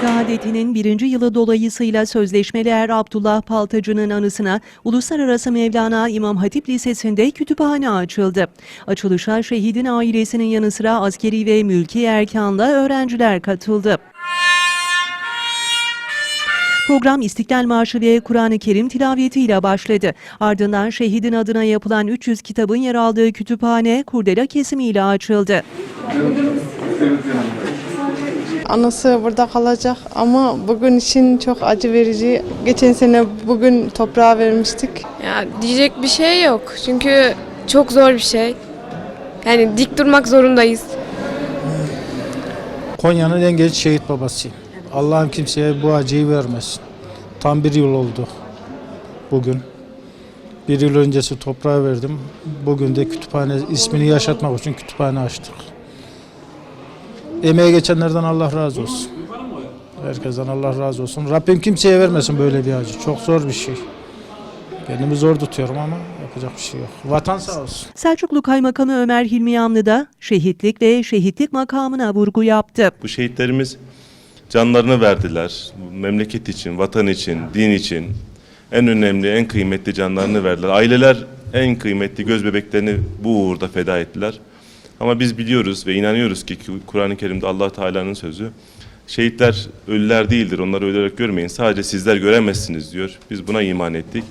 Şehadetinin birinci yılı dolayısıyla sözleşmeli er Abdullah Paltacı'nın anısına Uluslararası Mevlana İmam Hatip Lisesi'nde kütüphane açıldı. Açılışa şehidin ailesinin yanı sıra askeri ve mülki erkanla öğrenciler katıldı. Program İstiklal Marşı ve Kur'an-ı Kerim tilavetiyle başladı. Ardından şehidin adına yapılan 300 kitabın yer aldığı kütüphane kurdela kesimiyle açıldı. Anası burada kalacak ama bugün için çok acı verici. Geçen sene bugün toprağa vermiştik. Ya diyecek bir şey yok. Çünkü çok zor bir şey. Yani dik durmak zorundayız. Konya'nın en genç şehit babasıyım. Allah'ım kimseye bu acıyı vermesin. Tam bir yıl oldu bugün. Bir yıl öncesi toprağa verdim. Bugün de kütüphane ismini yaşatmak için kütüphane açtık. Emeğe geçenlerden Allah razı olsun. Herkesten Allah razı olsun. Rabbim kimseye vermesin böyle bir acı. Çok zor bir şey. Kendimi zor tutuyorum ama yapacak bir şey yok. Vatan sağ olsun. Selçuklu Kaymakamı Ömer Hilmi Yamlı da şehitlik ve şehitlik makamına vurgu yaptı. Bu şehitlerimiz canlarını verdiler. Memleket için, vatan için, din için. En önemli, en kıymetli canlarını verdiler. Aileler en kıymetli göz bebeklerini bu uğurda feda ettiler. Ama biz biliyoruz ve inanıyoruz ki Kur'an-ı Kerim'de Allah Teala'nın sözü şehitler ölüler değildir. Onları ölerek görmeyin. Sadece sizler göremezsiniz diyor. Biz buna iman ettik.